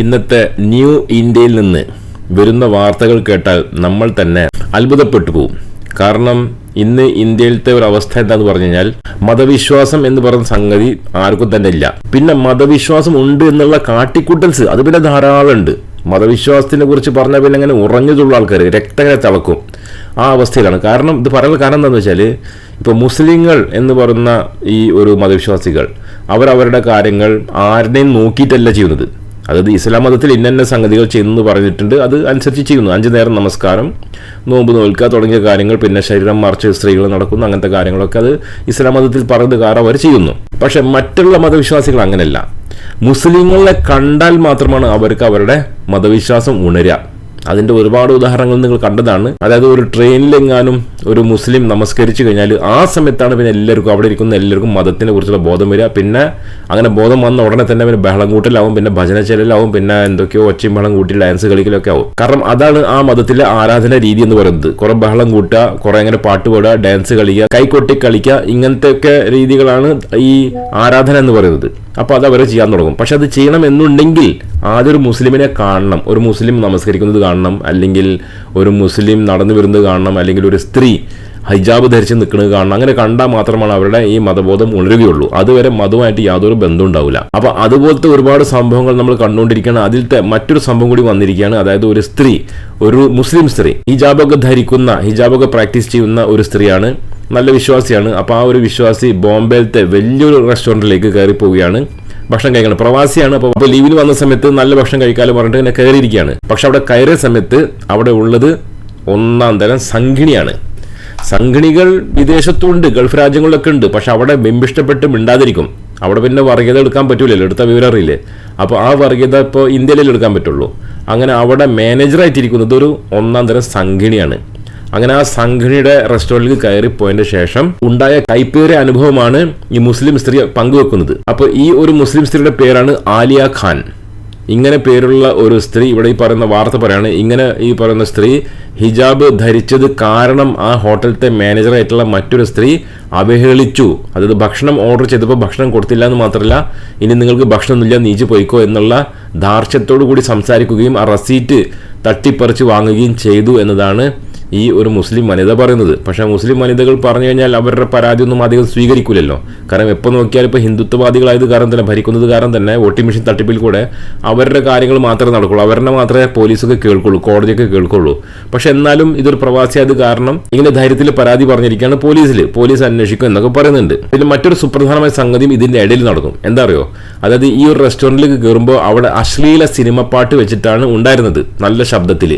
ഇന്നത്തെ ന്യൂ ഇന്ത്യയിൽ നിന്ന് വരുന്ന വാർത്തകൾ കേട്ടാൽ നമ്മൾ തന്നെ അത്ഭുതപ്പെട്ടു പോകും കാരണം ഇന്ന് ഇന്ത്യയിലത്തെ ഒരു അവസ്ഥ എന്താന്ന് പറഞ്ഞു കഴിഞ്ഞാൽ മതവിശ്വാസം എന്ന് പറയുന്ന സംഗതി ആർക്കും തന്നെ ഇല്ല. പിന്നെ മതവിശ്വാസം ഉണ്ട് എന്നുള്ള കാട്ടിക്കൂട്ടൽസ് അത് പിന്നെ ധാരാളം ഉണ്ട്. മതവിശ്വാസത്തിനെ കുറിച്ച് പറഞ്ഞാൽ പിന്നെ അങ്ങനെ ഉറഞ്ഞതുള്ള ആൾക്കാർ രക്തങ്ങനെ തിളക്കും. ആ അവസ്ഥയിലാണ്. കാരണം ഇത് പറയാനുള്ള കാരണം എന്താണെന്ന് വെച്ചാൽ ഇപ്പോൾ മുസ്ലിങ്ങൾ എന്ന് പറയുന്ന ഈ ഒരു മതവിശ്വാസികൾ അവരവരുടെ കാര്യങ്ങൾ ആരുടെയും നോക്കിയിട്ടല്ല ചെയ്യുന്നത്. അതായത് ഇസ്ലാം മതത്തിൽ ഇന്നന്ന സംഗതികൾ ചെയ്യുന്നു പറഞ്ഞിട്ടുണ്ട്. അത് അനുസരിച്ച് ചെയ്യുന്നു. അഞ്ചു നേരം നമസ്കാരം നോമ്പ് നോൽക്കുക തുടങ്ങിയ കാര്യങ്ങൾ പിന്നെ ശരീരം മറിച്ച് സ്ത്രീകൾ നടക്കുന്നു അങ്ങനത്തെ കാര്യങ്ങളൊക്കെ അത് ഇസ്ലാം മതത്തിൽ പറയുന്നത് കാരണം അവർ ചെയ്യുന്നു. പക്ഷെ മറ്റുള്ള മതവിശ്വാസികൾ അങ്ങനെയല്ല. മുസ്ലിങ്ങളെ കണ്ടാൽ മാത്രമാണ് അവർക്ക് അവരുടെ മതവിശ്വാസം ഉണരുക. അതിന്റെ ഒരുപാട് ഉദാഹരണങ്ങൾ നിങ്ങൾ കണ്ടതാണ്. അതായത് ഒരു ട്രെയിനിലെങ്ങാനും ഒരു മുസ്ലിം നമസ്കരിച്ചു കഴിഞ്ഞാൽ ആ സമയത്താണ് പിന്നെ എല്ലാവർക്കും അവിടെ ഇരിക്കുന്ന എല്ലാവർക്കും മതത്തിനെ കുറിച്ചുള്ള ബോധം വരിക. പിന്നെ അങ്ങനെ ബോധം വന്ന ഉടനെ തന്നെ പിന്നെ ബഹളം കൂട്ടലാവും പിന്നെ ഭജന ചെല്ലലാവും പിന്നെ എന്തൊക്കെയോ ഒച്ചയും ബഹളം കൂട്ടി ഡാൻസ് കളിക്കലൊക്കെ ആവും. കാരണം അതാണ് ആ മതത്തിലെ ആരാധന രീതി എന്ന് പറയുന്നത്. കുറെ ബഹളം കൂട്ടുക കുറെ അങ്ങനെ പാട്ട് പാടുക ഡാൻസ് കളിക്കുക കൈകൊട്ടി കളിക്കുക ഇങ്ങനത്തെ ഒക്കെ രീതികളാണ് ഈ ആരാധന എന്ന് പറയുന്നത്. അപ്പോൾ അത് അവർ ചെയ്യാൻ തുടങ്ങും. പക്ഷെ അത് ചെയ്യണം എന്നുണ്ടെങ്കിൽ ആദ്യം ഒരു മുസ്ലിമിനെ കാണണം. ഒരു മുസ്ലിം നമസ്കരിക്കുന്നത് കാണണം. അല്ലെങ്കിൽ ഒരു മുസ്ലിം നടന്നു വരുന്നത് കാണണം അല്ലെങ്കിൽ ഒരു സ്ത്രീ ഹിജാബ് ധരിച്ച് നിൽക്കുന്നത് കാണണം അങ്ങനെ കണ്ടാൽ മാത്രമാണ് അവരുടെ ഈ മതബോധം ഉണരുകയുള്ളൂ. അതുവരെ മതവുമായിട്ട് യാതൊരു ബന്ധം ഉണ്ടാവില്ല. അപ്പോൾ അതുപോലത്തെ ഒരുപാട് സംഭവങ്ങൾ നമ്മൾ കണ്ടുകൊണ്ടിരിക്കുകയാണ്. അതിലത്തെ മറ്റൊരു സംഭവം കൂടി വന്നിരിക്കുകയാണ്. അതായത് ഒരു സ്ത്രീ ഒരു മുസ്ലിം സ്ത്രീ ഹിജാബൊക്കെ ധരിക്കുന്ന ഹിജാബൊക്കെ പ്രാക്ടീസ് ചെയ്യുന്ന ഒരു സ്ത്രീയാണ്. നല്ല വിശ്വാസിയാണ്. അപ്പോൾ ആ ഒരു വിശ്വാസി ബോംബെയിലത്തെ വലിയൊരു റെസ്റ്റോറന്റിലേക്ക് കയറി പോവുകയാണ് ഭക്ഷണം കഴിക്കണം പ്രവാസിയാണ് അപ്പോൾ അപ്പോൾ ലീവിൽ വന്ന സമയത്ത് നല്ല ഭക്ഷണം കഴിക്കാമല്ലോ പറഞ്ഞിട്ട് ഇങ്ങനെ കയറിയിരിക്കുകയാണ്. പക്ഷെ അവിടെ കയറിയ സമയത്ത് അവിടെ ഉള്ളത് ഒന്നാം തരം സംഘിണിയാണ്. സംഘിണികൾ വിദേശത്തുണ്ട് ഗൾഫ് രാജ്യങ്ങളിലൊക്കെ ഉണ്ട്. പക്ഷെ അവിടെ ബിംബിഷ്ടപ്പെട്ട് മിണ്ടാതിരിക്കും. അവിടെ പിന്നെ വർഗീയത എടുക്കാൻ പറ്റൂലല്ലോ എടുത്ത വിവരം അറിയില്ലേ? അപ്പോൾ ആ വർഗീയത ഇപ്പോൾ ഇന്ത്യയിലല്ലേ എടുക്കാൻ പറ്റുള്ളൂ. അങ്ങനെ അവിടെ മാനേജറായിട്ടിരിക്കുന്നത് ഒരു ഒന്നാം തരം സംഘിണിയാണ്. അങ്ങനെ ആ സംഘടനയുടെ റെസ്റ്റോറന്റിൽ കയറി പോയതിന് ശേഷം ഉണ്ടായ കൈപ്പേറിയ അനുഭവമാണ് ഈ മുസ്ലിം സ്ത്രീ പങ്കുവെക്കുന്നത്. അപ്പോൾ ഈ ഒരു മുസ്ലിം സ്ത്രീയുടെ പേരാണ് ആലിയ ഖാൻ. ഇങ്ങനെ പേരുള്ള ഒരു സ്ത്രീ ഇവിടെ ഈ പറയുന്ന വാർത്ത പറയാണ്. ഇങ്ങനെ ഈ പറയുന്ന സ്ത്രീ ഹിജാബ് ധരിച്ചത് കാരണം ആ ഹോട്ടലത്തെ മാനേജറായിട്ടുള്ള മറ്റൊരു സ്ത്രീ അവഹേളിച്ചു. അതായത് ഭക്ഷണം ഓർഡർ ചെയ്തപ്പോൾ ഭക്ഷണം കൊടുത്തില്ല എന്ന് മാത്രമല്ല ഇനി നിങ്ങൾക്ക് ഭക്ഷണമൊന്നുമില്ല നീച്ച് പോയിക്കോ എന്നുള്ള ധാർഷ്ട്യത്തോടു കൂടി സംസാരിക്കുകയും ആ റസീറ്റ് തട്ടിപ്പറിച്ച് വാങ്ങുകയും ചെയ്തു എന്നതാണ് ഈ ഒരു മുസ്ലിം വനിത പറയുന്നത്. പക്ഷേ മുസ്ലിം വനിതകൾ പറഞ്ഞു കഴിഞ്ഞാൽ അവരുടെ പരാതി ഒന്നും അധികം സ്വീകരിക്കില്ലല്ലോ കാരണം എപ്പോൾ നോക്കിയാലും ഇപ്പോൾ ഹിന്ദുത്വവാദികളായത് കാരണം തന്നെ ഭരിക്കുന്നത് കാരണം തന്നെ വോട്ടിംഗ് മെഷീൻ തട്ടിപ്പിൽ കൂടെ അവരുടെ കാര്യങ്ങൾ മാത്രമേ നടക്കുള്ളൂ. അവരുടെ മാത്രമേ പോലീസൊക്കെ കേൾക്കുള്ളൂ കോടതിയൊക്കെ കേൾക്കുള്ളൂ. പക്ഷെ എന്നാലും ഇതൊരു പ്രവാസിയായത് കാരണം ഇങ്ങനെ ധൈര്യത്തിൽ പരാതി പറഞ്ഞിരിക്കുകയാണ് പോലീസിൽ പോലീസ് അന്വേഷിക്കും എന്നൊക്കെ പറയുന്നുണ്ട്. പിന്നെ മറ്റൊരു സുപ്രധാനമായ സംഗതിയും ഇതിന്റെ ഇടയിൽ നടക്കും. എന്താ അറിയോ അതായത് ഈ ഒരു റെസ്റ്റോറന്റിലേക്ക് കയറുമ്പോൾ അവിടെ അശ്ലീല സിനിമ പാട്ട് വെച്ചിട്ടാണ് ഉണ്ടായിരുന്നത് നല്ല ശബ്ദത്തിൽ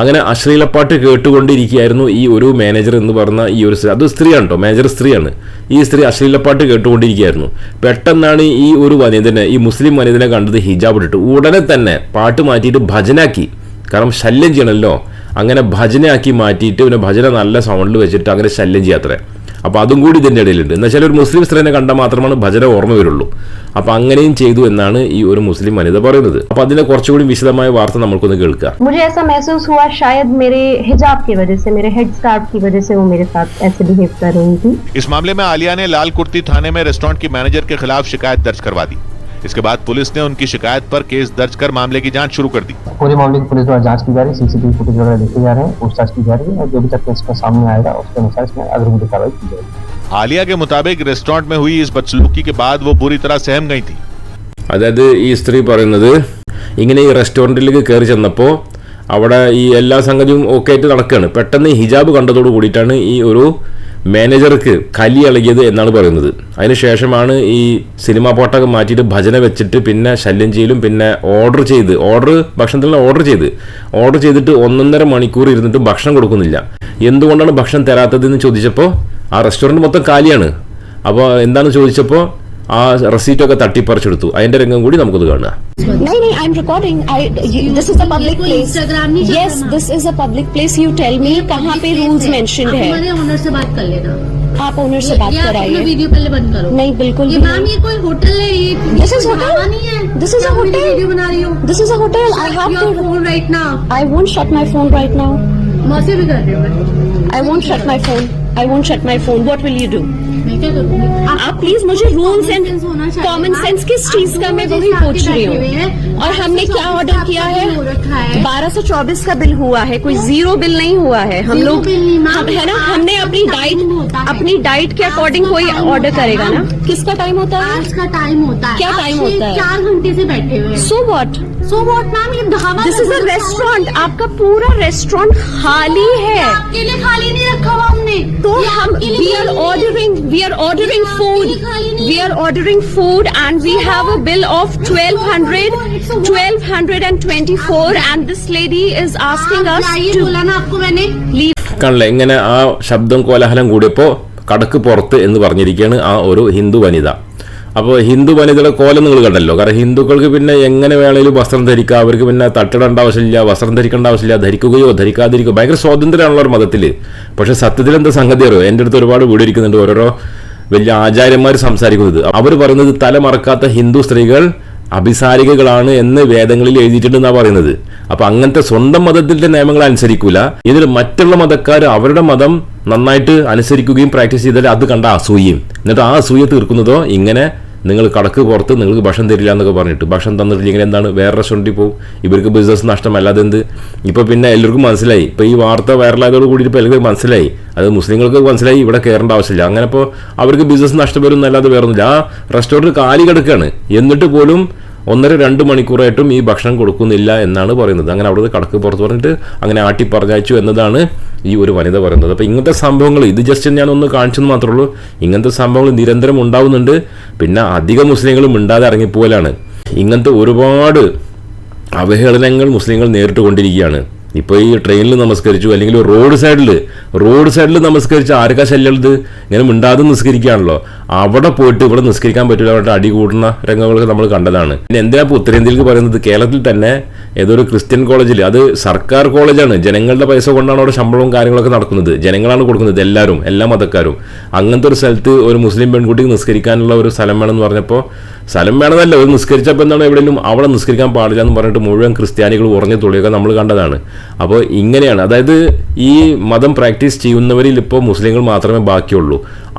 അങ്ങനെ അശ്ലീലപ്പാട്ട് കേട്ടുകൊണ്ടിരിക്കുകയായിരുന്നു ഈ ഒരു മാനേജർ എന്ന് പറഞ്ഞ ഈ ഒരു സ്ത്രീ. അത് സ്ത്രീയാണ് കേട്ടോ മാനേജർ സ്ത്രീയാണ്. ഈ സ്ത്രീ അശ്ലീലപ്പാട്ട് കേട്ടുകൊണ്ടിരിക്കുകയായിരുന്നു. പെട്ടെന്നാണ് ഈ ഒരു വനിതനെ ഈ മുസ്ലിം വനിതനെ കണ്ടത് ഹിജാബ് ഇട്ടിട്ട്. ഉടനെ തന്നെ പാട്ട് മാറ്റിയിട്ട് ഭജനാക്കി. കാരണം ശല്യം ചെയ്യണമല്ലോ അങ്ങനെ ഭജനയാക്കി മാറ്റിയിട്ട് പിന്നെ ഭജന നല്ല സൗണ്ടിൽ വെച്ചിട്ട് അങ്ങനെ ശല്യം ചെയ്യാത്രേ. അപ്പോൾ അതും കൂടി ഇതിൻ്റെ ഇടയിലുണ്ട് എന്ന് വെച്ചാൽ ഒരു മുസ്ലിം സ്ത്രീനെ കണ്ടാൽ മാത്രമാണ് ഭജന ഓർമ്മ വരുള്ളൂ അപ്പോൾ അങ്ങനെയും ചെയ്തു എന്നാണ് ഈ ഒരു മുസ്ലിം വനിത പറയുന്നത് അപ്പോൾ അതിന്റെ കുറച്ചുകൂടി വിശദമായ വാർത്ത നമുക്കൊന്ന് കേൾക്കാം मुझे ऐसा महसूस हुआ शायद मेरे हिजाब की वजह से मेरे हेड स्कार्फ की वजह से वो मेरे साथ ऐसे बिहेव कर रही थी इस मामले में आलिया ने लाल कुर्ती थाने में रेस्टोरेंट की मैनेजर के खिलाफ शिकायत दर्ज करवा दी इसके बाद पुलिस ने उनकी शिकायत पर केस दर्ज कर मामले की जांच शुरू कर दी पूरे मामले की पुलिस द्वारा जांच की जा रही है सीसीटीवी फुटेज वगैरह देखे जा रहे हैं पूछताछ की जा रही है और जो भी तथ्य इसका सामने आएगा उसके अनुसार इसमें अग्रिम कार्रवाई की जाएगी आलिया के मुताबिक रेस्टोरेंट में हुई इस बदसलूकी के बाद वो बुरी तरह सहम गई थी അതായത് ഈ സ്ത്രീ പറയുന്നത് ഇങ്ങനെ ഈ റെസ്റ്റോറൻറ്റിലേക്ക് കയറി ചെന്നപ്പോൾ അവിടെ ഈ എല്ലാ സംഗതിയും ഓക്കെ ആയിട്ട് നടക്കുകയാണ് പെട്ടെന്ന് ഈ ഹിജാബ് കണ്ടതോട് കൂടിയിട്ടാണ് ഈ ഒരു മാനേജർക്ക് കലി ഇളകിയത് എന്നാണ് പറയുന്നത്. അതിനുശേഷമാണ് ഈ സിനിമ പോട്ടൊക്കെ മാറ്റിയിട്ട് ഭജന വെച്ചിട്ട് പിന്നെ ശല്യം ചെയ്യലും പിന്നെ ഓർഡർ ചെയ്ത് ഓർഡർ ഭക്ഷണത്തിൽ ഓർഡർ ചെയ്ത്. ഓർഡർ ചെയ്തിട്ട് ഒന്നൊന്നര മണിക്കൂർ ഇരുന്നിട്ട് ഭക്ഷണം കൊടുക്കുന്നില്ല. എന്തുകൊണ്ടാണ് ഭക്ഷണം തരാത്തതെന്ന് ചോദിച്ചപ്പോൾ ആ റെസ്റ്റോറന്റ് മൊത്തം കാലിയാണ്. അപ്പോൾ എന്താണെന്ന് ചോദിച്ചപ്പോൾ ആ റെസീറ്റൊക്കെ തട്ടിപ്പറിച്ചെടുത്തു അതിന്റെ രംഗം കൂടി നമുക്കത് കാണുക नहीं नहीं I am recording I this is a public place yes this is a public place you tell me कहाँ पे रूल्स मेंशनड है हमारे ओनर से बात कर लेना आप ओनर से बात ये आप अपना कराइए वीडियो पहले बंद करो नहीं बिल्कुल ये भी मैम नहीं ये कोई होटल है ये This is ये hotel? ढाबा नहीं है This is क्या a आप मेरी hotel? वीडियो बना रही हो this is a hotel I have your to phone right now I won't shut my phone right now मौसी भी कर रही हूँ मैं I won't shut my phone I won't shut my phone what will you do मैं क्या करूँगी? आप प्लीज़ मुझे रूल्स एंड कॉमन सेंस किस चीज़ का मैं वही पूछ रही हूँ? और हमने क्या ऑर्डर किया है। बारह सौ चौबीस का बिल हुआ है कोई ज़ीरो बिल नहीं हुआ है। हम लोग है ना? हमने अपनी डाइट अपनी डाइट के अकॉर्डिंग कोई ऑर्डर करेगा ना। किसका टाइम होता है? आज का टाइम होता है। क्या टाइम होता है? चार घंटे से बैठे हुए so what so what ma'am? ये dhaba this is a restaurant आपका पूरा रेस्टोरेंट खाली है। आपके लिए खाली नहीं रखा हुआ हमने। तो हम we are. Ordering we are ordering food. We are ordering food and we have a bill of 1200, 1224 and this lady is asking us to leave. കണ്ടില്ല ഇങ്ങനെ ആ ശബ്ദം കോലാഹലം കൂടിയപ്പോൾ കടക്ക് പുറത്ത് എന്ന് പറഞ്ഞിരിക്കുകയാണ് ആ ഒരു ഹിന്ദു വനിത അപ്പോൾ ഹിന്ദു വനിതയുടെ കോലം നിങ്ങൾ കണ്ടല്ലോ. കാരണം ഹിന്ദുക്കൾക്ക് പിന്നെ എങ്ങനെ വേണേലും വസ്ത്രം ധരിക്കാം. അവർക്ക് പിന്നെ തട്ടിടേണ്ട ആവശ്യമില്ല വസ്ത്രം ധരിക്കേണ്ട ആവശ്യമില്ല ധരിക്കുകയോ ധരിക്കാതിരിക്കുകയോ. ഭയങ്കര സ്വാതന്ത്ര്യമാണല്ലോ ഒരു മതത്തിൽ പക്ഷേ സത്യത്തിൽ എന്താ സംഗതി അറിയോ? എന്റെ അടുത്ത് ഒരുപാട് വീട് ഇരിക്കുന്നുണ്ട്. ഓരോരോ വലിയ ആചാര്യന്മാർ സംസാരിക്കുന്നത്. അവർ പറയുന്നത് തല മറക്കാത്ത ഹിന്ദു സ്ത്രീകൾ അഭിസാരികകളാണ് എന്ന് വേദങ്ങളിൽ എഴുതിയിട്ടുണ്ടെന്നാണ് പറയുന്നത്. അപ്പൊ അങ്ങനത്തെ സ്വന്തം മതത്തിന്റെ നിയമങ്ങൾ അനുസരിക്കൂല. ഇതിൽ മറ്റുള്ള മതക്കാർ അവരുടെ മതം നന്നായിട്ട് അനുസരിക്കുകയും പ്രാക്ടീസ് ചെയ്താൽ അത് കണ്ട അസൂയയും. എന്നിട്ട് ആ അസൂയ തീർക്കുന്നതോ ഇങ്ങനെ നിങ്ങൾ കടക്ക് പുറത്ത് നിങ്ങൾക്ക് ഭക്ഷണം തരില്ല എന്നൊക്കെ പറഞ്ഞിട്ട്. ഭക്ഷണം തന്നിട്ടില്ലെങ്കിൽ എന്താണ്? വേറെ റെസ്റ്റോറന്റിൽ പോകും. ഇവർക്ക് ബിസിനസ് നഷ്ടമല്ലാതെ എന്ത്? ഇപ്പോൾ പിന്നെ എല്ലാവർക്കും മനസ്സിലായി. ഇപ്പോൾ ഈ വാർത്ത വൈറലായതോട് കൂടി ഇപ്പോൾ എല്ലാവർക്കും മനസ്സിലായി. അത് മുസ്ലിങ്ങൾക്ക് മനസ്സിലായി ഇവിടെ കയറേണ്ട ആവശ്യമില്ല. അങ്ങനെ ഇപ്പോൾ അവർക്ക് ബിസിനസ് നഷ്ടപ്പെടും എന്നല്ലാതെ വേറെ ഒന്നുമില്ല ആ റെസ്റ്റോറന്റ് കാലി കിടക്കുകയാണ് എന്നിട്ട് പോലും ഒന്നര രണ്ട് മണിക്കൂറായിട്ടും ഈ ഭക്ഷണം കൊടുക്കുന്നില്ല എന്നാണ് പറയുന്നത്. അങ്ങനെ അവിടുന്ന് കടക്ക് പുറത്ത് പറഞ്ഞിട്ട് അങ്ങനെ ആട്ടി പറഞ്ഞയച്ചു എന്നതാണ് ഈ ഒരു വനിത പറയുന്നത്. അപ്പോൾ ഇങ്ങനത്തെ സംഭവങ്ങൾ ഇത് ജസ്റ്റ് ഞാൻ ഒന്ന് കാണിച്ചെന്ന് മാത്രമേ ഉള്ളൂ. ഇങ്ങനത്തെ സംഭവങ്ങൾ നിരന്തരം ഉണ്ടാവുന്നുണ്ട്. പിന്നെ അധികം മുസ്ലിങ്ങളും മിണ്ടാതെ ഇറങ്ങിപ്പോലാണ് ഇങ്ങനത്തെ ഒരുപാട് അവഹേളനങ്ങൾ മുസ്ലിങ്ങൾ നേരിട്ട് കൊണ്ടിരിക്കുകയാണ് ഇപ്പോൾ ഈ ട്രെയിനിൽ നമസ്കരിച്ചു അല്ലെങ്കിൽ റോഡ് സൈഡിൽ റോഡ് സൈഡിൽ നമസ്കരിച്ച് ആർക്കാ ശല്യമുള്ളത് ഇങ്ങനെ മിണ്ടാതെ നിസ്കരിക്കുകയാണല്ലോ. അവിടെ പോയിട്ട് ഇവിടെ നിസ്കരിക്കാൻ പറ്റില്ല അവരുടെ അടി കൂടുന്ന രംഗങ്ങളൊക്കെ നമ്മൾ കണ്ടതാണ്. പിന്നെ എന്തിനാ ഇപ്പോൾ ഉത്തരേന്ത്യയിലേക്ക് പറയുന്നത്? കേരളത്തിൽ തന്നെ ഏതൊരു ക്രിസ്ത്യൻ കോളേജിൽ അത് സർക്കാർ കോളേജാണ് ജനങ്ങളുടെ പൈസ കൊണ്ടാണ് അവിടെ ശമ്പളവും കാര്യങ്ങളൊക്കെ നടക്കുന്നത്. ജനങ്ങളാണ് കൊടുക്കുന്നത് എല്ലാവരും എല്ലാ മതക്കാരും. അങ്ങനത്തെ ഒരു സ്ഥലത്ത് ഒരു മുസ്ലിം പെൺകുട്ടിക്ക് നിസ്കരിക്കാനുള്ള ഒരു സ്ഥലം വേണമെന്ന് പറഞ്ഞപ്പോൾ സ്ഥലം വേണമെന്നല്ല ഒരു നിസ്കരിച്ചപ്പോൾ എന്താണ് എവിടെയെങ്കിലും അവിടെ നിസ്കരിക്കാൻ പാടില്ല എന്ന് പറഞ്ഞിട്ട് മുഴുവൻ ക്രിസ്ത്യാനികൾ ഉറഞ്ഞു തുള്ളിയൊക്കെ നമ്മൾ കണ്ടതാണ്. അപ്പോൾ ഇങ്ങനെയാണ്. അതായത് ഈ മതം പ്രാക്ടീസ് ചെയ്യുന്നവരിൽ ഇപ്പോൾ മുസ്ലിങ്ങൾ മാത്രമേ ബാക്കിയുള്ളൂ.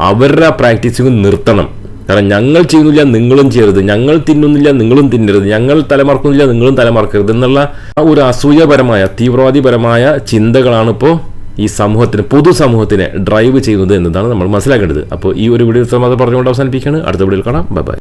അവരുടെ പ്രാക്ടീസിങ് നിർത്തണം. കാരണം ഞങ്ങൾ ചെയ്യുന്നില്ല നിങ്ങളും ചെയ്യരുത്. ഞങ്ങൾ തിന്നുന്നില്ല നിങ്ങളും തിന്നരുത്. ഞങ്ങൾ തലമറക്കുന്നില്ല നിങ്ങളും തലമറക്കരുത് എന്നുള്ള ആ ഒരു അസൂയപരമായ തീവ്രവാദിപരമായ ചിന്തകളാണ് ഇപ്പോൾ ഈ സമൂഹത്തിന് പൊതുസമൂഹത്തിനെ ഡ്രൈവ് ചെയ്യുന്നത് എന്നതാണ് നമ്മൾ മനസ്സിലാക്കേണ്ടത്. അപ്പോൾ ഈ ഒരു വീഡിയോ മാത്രം പറഞ്ഞുകൊണ്ട് അവസാനിപ്പിക്കുകയാണ്. അടുത്ത വീഡിയോയിൽ കാണാം. Bye bye